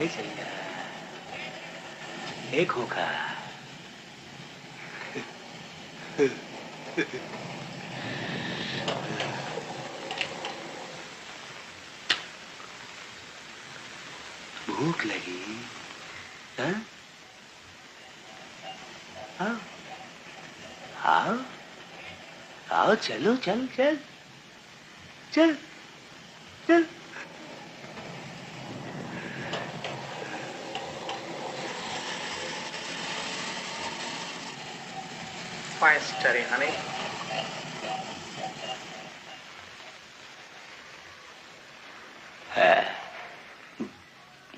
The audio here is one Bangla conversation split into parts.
एक होगा भूख लगी आओ आओ आओ चलो चल चल। चल। Five story, honey. হ্যাঁ।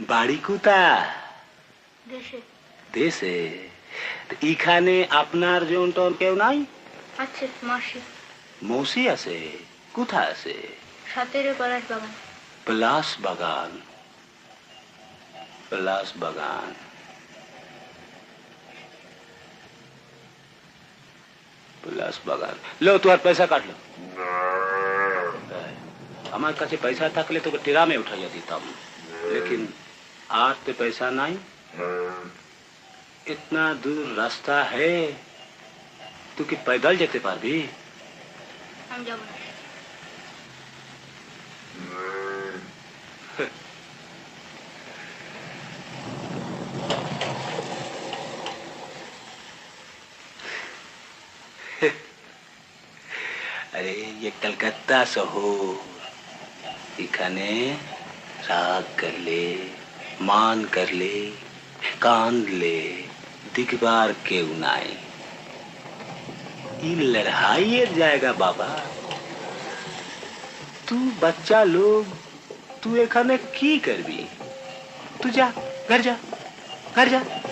বাড়ি কোথা দেশে। এখানে আপনার জন টন কেউ নাই? আছে মাসি। মৌসি আছে? কোথা আছে? সাতেরে পলাশ বাগান। পলাশ বাগান। পলাশ বাগান। পলাশ বাগান লো তোমার পয়সা কাটলো আমার কাছে পয়সা থাকলে তোকে টেরামে উঠাইয়া দিতাম लेकिन आज तो पैसा नहीं इतना दूर रास्ता है तू कि पैदल যেতে পারবি আমি যাবো না আরে ये कलकत्ता शहर এখানে রাগ করলে মান করলে কাঁদলে দিকবার কেউ নাই ই লড়াইয়ের জায়গা বাবা তু বাচ্চা লোক তুই এখানে কি করবি তুই যা ঘর যা ঘর যা सुन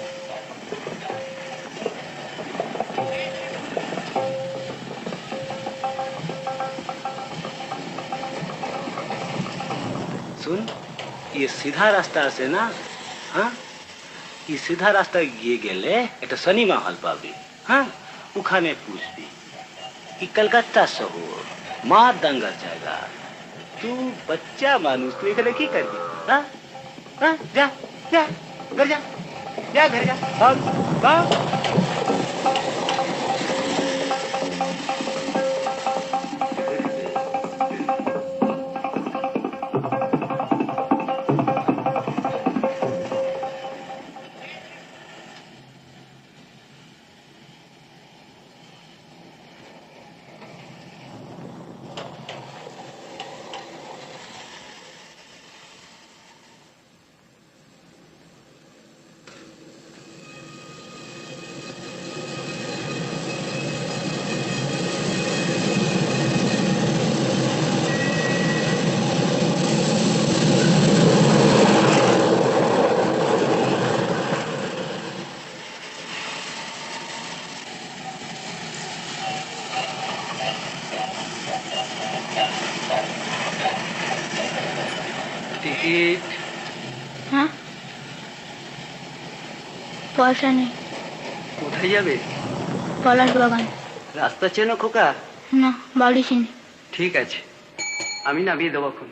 ये सीधा रास्ता আছে না হ্যাঁ এই সিধা রাস্তা গিয়ে গেলে একটা সিনেমা হল পাবি হ্যাঁ ওখানে পুষবি এই কলকাতা শহর মা দাঙ্গার জায়গা তুই বাচ্চা মানুষ তুই এখানে কি করবি হ্যাঁ হ্যাঁ যা যা ঘর যা যা ঘর যা ভাগ ভাগ টিকিট হ্যাঁ? পয়সা নেই। কোথায় যাবে? পলাশ বাগান। রাস্তা চেনো খোকা? না বাড়ি চিনি। ঠিক আছে। আমি নামিয়ে দেবো এখন।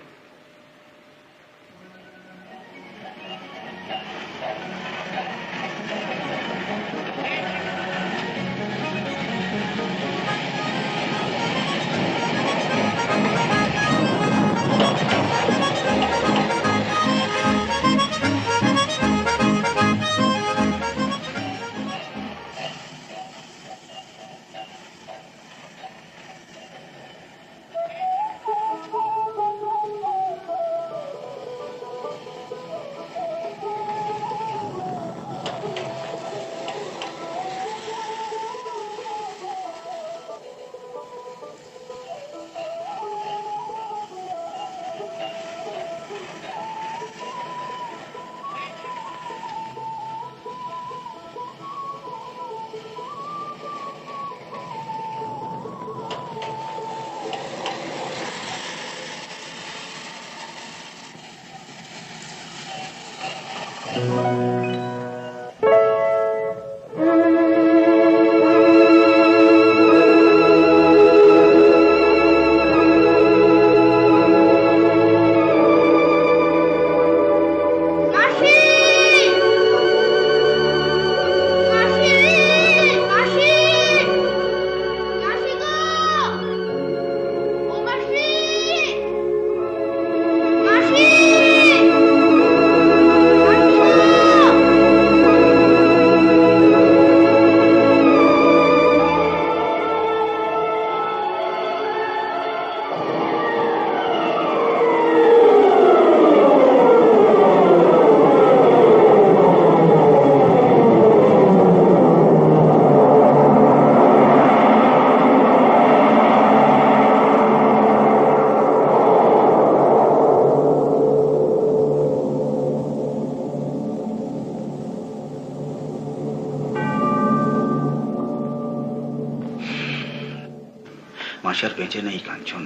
মাসি আর বেঁচে নেই কাঞ্চন।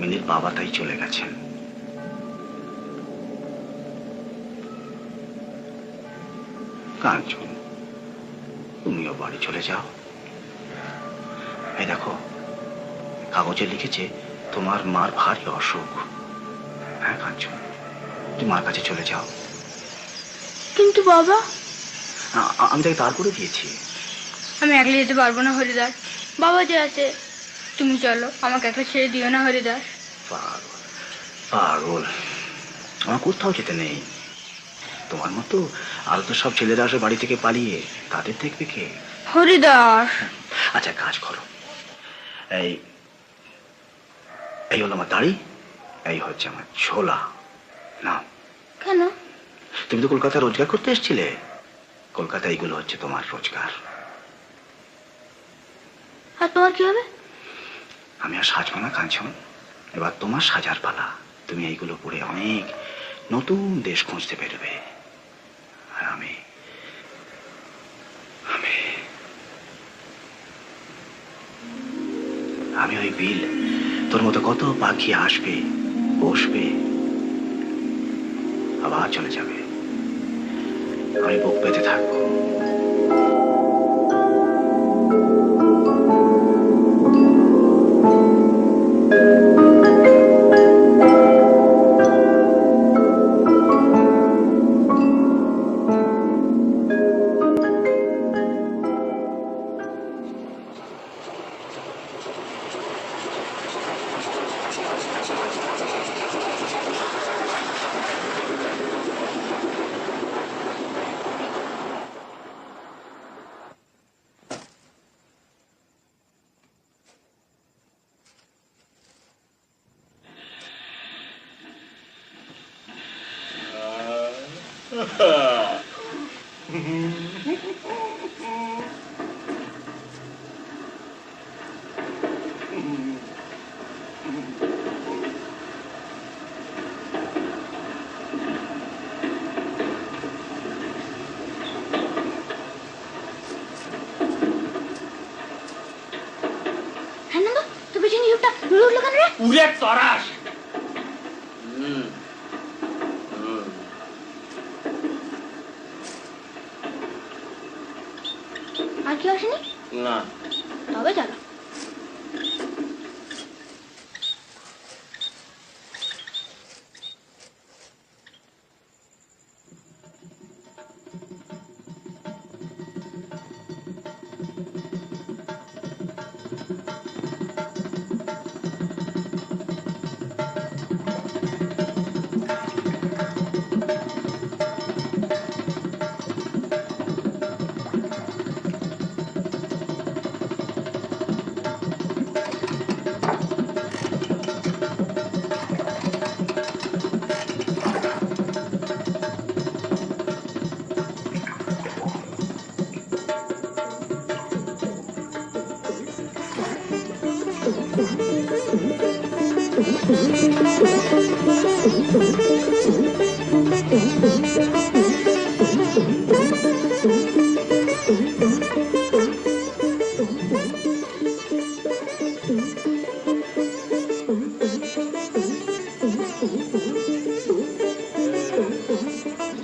মিনির বাবা তাই চলে গেছেন। কাঞ্চন তুমিও বাড়ি চলে যাও। এই দেখো কাগজে লিখেছে তোমার মার ভারী অসুখ। হ্যাঁ কাঞ্চন তুমি মার কাছে চলে যাও। কিন্তু বাবা? আমি তাকে দাঁড় করে দিয়েছি। আমি একলা যেতে পারব না হরিদাস। বাবা যে আছে তুমি চলো আমাকে একলা ছেড়ে দিও না হরিদাস। পাগল। পাগল আমার কোথাও যেতে নেই। তোমার মতো আরও তো সব ছেলেরা আসে বাড়ি থেকে পালিয়ে তাদের দেখবে কে? হরিদাস। আচ্ছা কাজ করো। এই এই হলো আমার দাড়ি এই হচ্ছে আমার ছোলা। না কেন? তুমি তো কলকাতায় রোজগার করতে এসেছিলে। কলকাতা এইগুলো হচ্ছে তোমার রোজগার। আর তোমার কি হবে? আমি আর সাজবো না, কাঞ্চন। এবার তোমার সাজার পালা। তুমি এইগুলো পড়ে অনেক নতুন দেশ খুঁজতে পেরবে আর আমি আমি আমি ওই বিল, তোর মতো কত পাখি আসবে, বসবে, আবার চলে যাবে। আমি বুক পেতে থাকব। হ্যাঁ না তো পেছনে লোকটা দূরে উঠল কেন রে উড়ে তরাস আর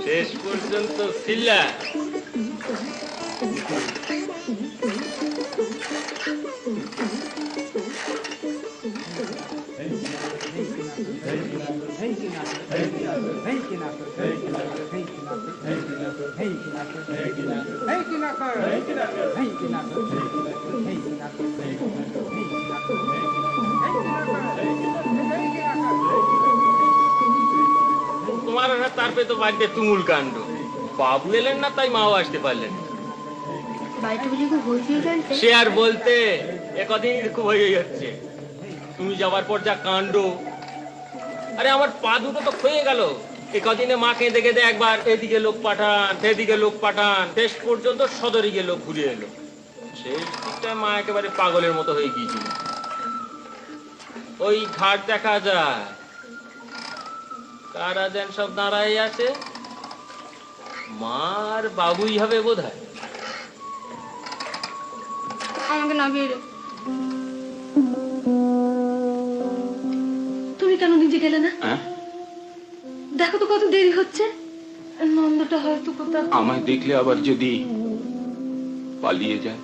শেষ পর্যন্ত তোমার আর তার তো বাড়িতে তুমুল কাণ্ড। বাবু এলেন না তাই মাও আসতে পারলেন সে আর বলতে একদিন খুব হয়ে যাচ্ছে। তুমি যাবার পর যা কাণ্ড। আরে আমার পা দুটো তো ক্ষয়ে গেল। এ কদিনে মা কেঁদে কেঁদে একবার এদিকে লোক পাঠান সেদিকে লোক পাঠান শেষ পর্যন্ত সদরে গিয়ে লোক ঘুরে এলো। শেষ দিকটায় মা একেবারে পাগলের মতো হয়ে গিয়েছিল। ওই ঘাট দেখা যায়। কারা যেন সব দাঁড়াই আছে? মার বাবুই হবে বোধ হয় আমাকে নামিয়ে দে যে গেলে না? হ্যাঁ? দেখো তো কত দেরি হচ্ছে। নন্দটা হয়তো কোথাও আমায় দেখলে আবার যদি পালিয়ে যায়।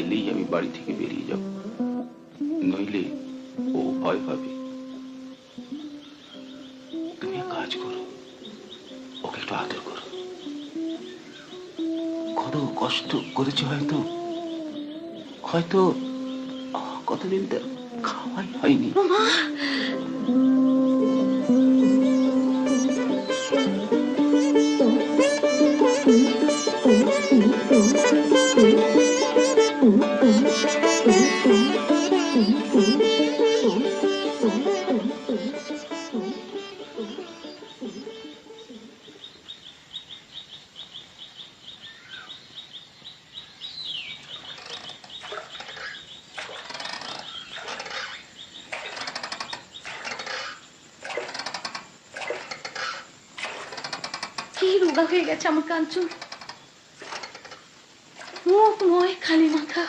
এলেই আমি বাড়ি থেকে বেরিয়ে যাব। নইলে ও ভয় পাবে। তুমি কাজ করো। ওকে একটু আদর করো। কত কষ্ট করেছে হয়তো? হয়তো কতদিন তো খাওয়াই হয়নি। কি কাঞ্চন। মুখ নয় খালি মাথা।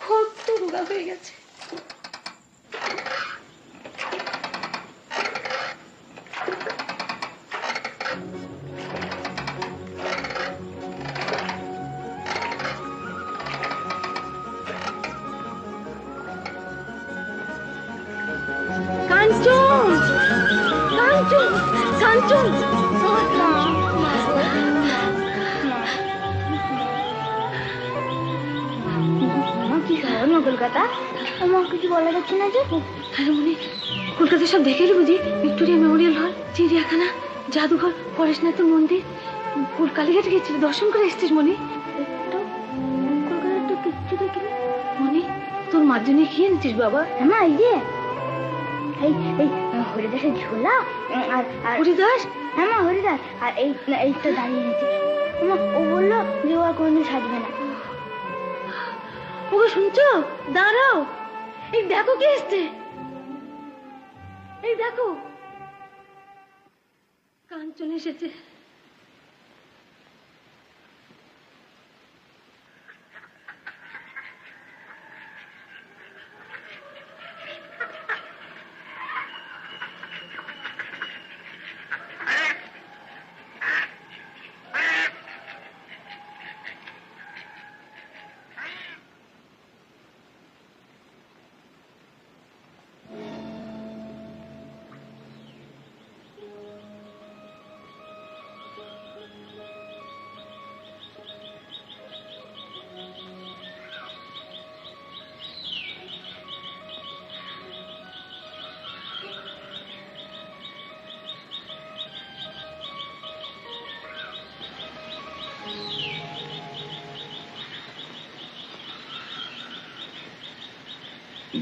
কত রোগা হয়ে গেছে। কাঞ্চন! কাঞ্চন! খবর মা কলকাতা আমার কিছু বলা যাচ্ছে না যে? হ্যালো মনি কলকাতা সব দেখে বুঝি ভিক্টোরিয়া মেমোরিয়াল হল চিড়িয়াখানা জাদুঘর পরেশনাথ মন্দির কালীঘাটে গেছিল দর্শন করে এসছিস মনি। তো কলকাতা তো কিচ্ছু দেখিনি। মনি তোর মার জন্য কি এনেছিস বাবা? মা এই যে। এই এই হরিদাসের ঝোলা আর হরিদাস? হ্যাঁ মা হরিদাস। আর এই এই তো দাঁড়িয়ে এনেছি। ও বলল যে ও আর কোনোদিন সাজবে না। ওকে শুনছো? দাঁড়াও। এই দেখো কে এসছে। এই দেখো। কাঞ্চন এসেছে।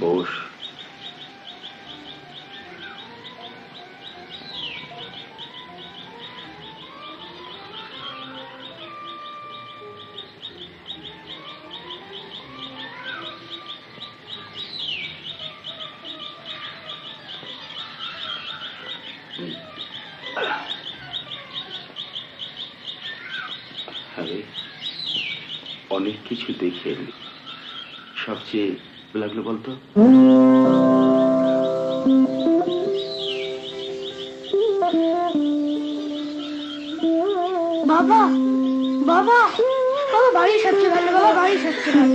বস অনেক কিছু দেখে সবচেয়ে লাগল বলতো? বাবা বাবা বাবা বাড়ি সবচেয়ে ভালো বাবা বাড়ি সবচেয়ে ভালো